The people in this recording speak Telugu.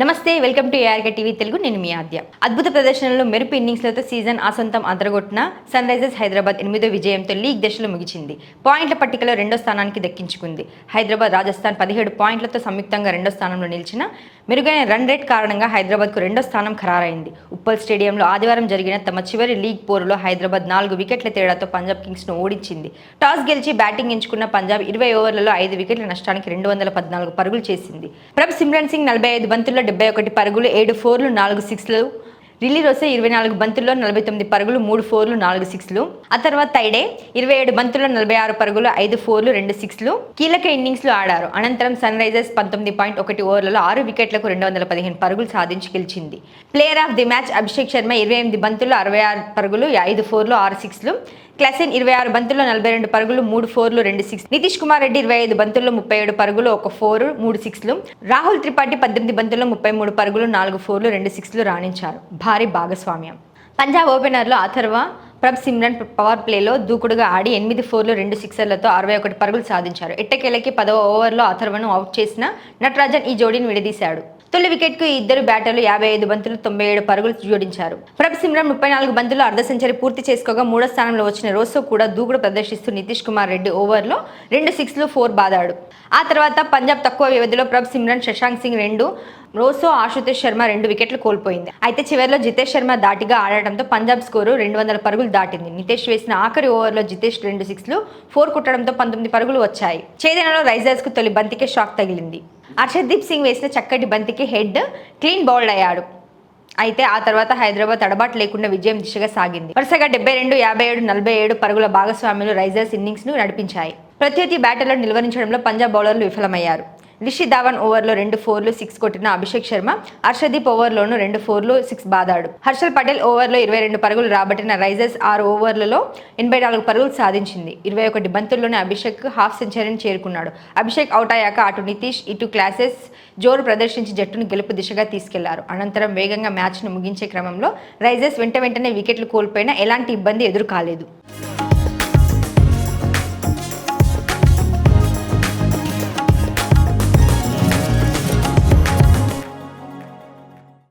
నమస్తే welcome to ARK TV Telugu. నేను మీ ఆద్య. అద్భుత ప్రదర్శనలో మెరుపు ఇన్నింగ్స్లతో సీజన్ ఆసంతం అదరగొట్టిన సన్ రైజర్స్ హైదరాబాద్ ఎనిమిదో విజయంతో లీగ్ దశలో ముగిచింది. పాయింట్ల పట్టికలో రెండో స్థానానికి దక్కించుకుంది. హైదరాబాద్ రాజస్థాన్ పదిహేడు పాయింట్లతో సంయుక్తంగా రెండో స్థానంలో నిలిచిన మెరుగైన రన్ రేట్ కారణంగా హైదరాబాద్కు రెండో స్థానం ఖరారైంది. ఉప్పల్ స్టేడియంలో ఆదివారం జరిగిన తమ చివరి లీగ్ పోరులో హైదరాబాద్ నాలుగు వికెట్ల తేడాతో పంజాబ్ కింగ్స్ను ఓడించింది. టాస్ గెలిచి బ్యాటింగ్ ఎంచుకున్న పంజాబ్ ఇరవై ఓవర్లలో ఐదు వికెట్ల నష్టానికి రెండు వందల పద్నాలుగు పరుగులు చేసింది. ప్రభ్ సిమ్రన్ సింగ్ నలభై ఐదు బంతుల్లో డెబ్బై ఒకటి పరుగులు ఏడు ఫోర్లు నాలుగు సిక్స్లు. రిలీ రోసే ఇరవై నాలుగు బంతుల్లో నలభై తొమ్మిది పరుగులు మూడు ఫోర్లు నాలుగు సిక్స్లు. ఆ తర్వాత తైడే ఇరవై ఏడు బంతుల్లో నలభై ఆరు పరుగులు ఐదు ఫోర్లు రెండు సిక్స్లు. కీలక ఇన్నింగ్స్లో ఆడారు. అనంతరం సన్ రైజర్స్ పంతొమ్మిది పాయింట్ ఒకటి ఓవర్లలో ఆరు వికెట్లకు రెండు వందల పదిహేను పరుగులు సాధించి గెలిచింది. Player of the match Abhishek Sharma ఇరవై ఎనిమిది బంతుల్లో అరవై ఆరు పరుగులు ఐదు ఫోర్లు ఆరు సిక్స్లు. క్లసిన్ ఇరవై ఆరు బంతుల్లో నలభై రెండు పరుగులు మూడు ఫోర్లు రెండు సిక్స్. నితీష్ కుమార్ రెడ్డి ఇరవై ఐదు బంతుల్లో ముప్పై ఏడు పరుగులు ఒక ఫోర్ మూడు సిక్స్లు. రాహుల్ త్రిపాఠి పద్దెనిమిది బంతుల్లో ముప్పై మూడు పరుగులు నాలుగు ఫోర్లు రెండు సిక్స్లు రాణించారు. భారీ భాగస్వామ్యం. పంజాబ్ ఓపెనర్లో అథర్వ ప్రభ్ సిమ్రన్ పవర్ ప్లేలో దూకుడుగా ఆడి ఎనిమిది ఫోర్లు రెండు సిక్సర్లతో అరవై ఒకటి పరుగులు సాధించారు. ఎట్టకేలకి పదవ ఓవర్లో అథర్వను అవుట్ చేసిన నటరాజన్ ఈ జోడీని విడదీశాడు. తొలి వికెట్కు ఇద్దరు బ్యాటర్లు యాభై ఐదు బంతులు తొంభై ఏడు పరుగులు జోడించారు. ప్రభ్ సిమ్రన్ ముప్పై నాలుగు బంతులు అర్ధ సెంచరీ పూర్తి చేసుకోగా మూడో స్థానంలో వచ్చిన రోసో కూడా దూకుడు ప్రదర్శిస్తూ నితీష్ కుమార్ రెడ్డి ఓవర్లో రెండు సిక్స్లు ఫోర్ బాదాడు. ఆ తర్వాత పంజాబ్ తక్కువ వ్యవధిలో ప్రభ్ సిమ్రన్ శశాంక్ సింగ్ రెండు రోసో ఆశుతోష్ శర్మ రెండు వికెట్లు కోల్పోయింది. అయితే చివరిలో జితేష్ శర్మ దాటిగా ఆడటంతో పంజాబ్ స్కోరు రెండు వందల పరుగులు దాటింది. నితేష్ వేసిన ఆఖరి ఓవర్లో జితేష్ రెండు సిక్స్లు ఫోర్ కుట్టడంతో పంతొమ్మిది పరుగులు వచ్చాయి. ఛేదనలో రైజర్స్కు తొలి బంతికే షాక్ తగిలింది. హర్షదీప్ సింగ్ వేసిన చక్కటి బంతికి హెడ్ క్లీన్ బౌల్డ్ అయ్యాడు. అయితే ఆ తర్వాత హైదరాబాద్ తడబాటు లేకుండా విజయం దిశగా సాగింది. వరుసగా డెబ్బై రెండు యాభై ఏడు నలభై ఏడు పరుగుల భాగస్వామ్యులు రైజర్స్ ఇన్నింగ్స్ను నడిపించాయి. ప్రత్యర్థి బ్యాటర్లను నిలువరించడంలో పంజాబ్ బౌలర్లు విఫలమయ్యారు. రిషి ధావన్ ఓవర్లో రెండు ఫోర్లు సిక్స్ కొట్టిన అభిషేక్ శర్మ హర్షదీప్ ఓవర్లోనూ రెండు ఫోర్లు సిక్స్ బాదాడు. హర్షల్ పటేల్ ఓవర్లో ఇరవై రెండు పరుగులు రాబట్టిన రైజర్స్ ఆరు ఓవర్లలో ఎనభై నాలుగు పరుగులు సాధించింది. ఇరవై ఒకటి బంతుల్లోనే అభిషేక్ హాఫ్ సెంచరీని చేరుకున్నాడు. అభిషేక్ అవుట్ అయ్యాక అటు నితీష్ ఇటు క్లాసెస్ జోరు ప్రదర్శించి జట్టును గెలుపు దిశగా తీసుకెళ్ళారు. అనంతరం వేగంగా మ్యాచ్ను ముగించే క్రమంలో రైజర్స్ వెంట వెంటనే వికెట్లు కోల్పోయినా ఎలాంటి ఇబ్బంది ఎదురు కాలేదు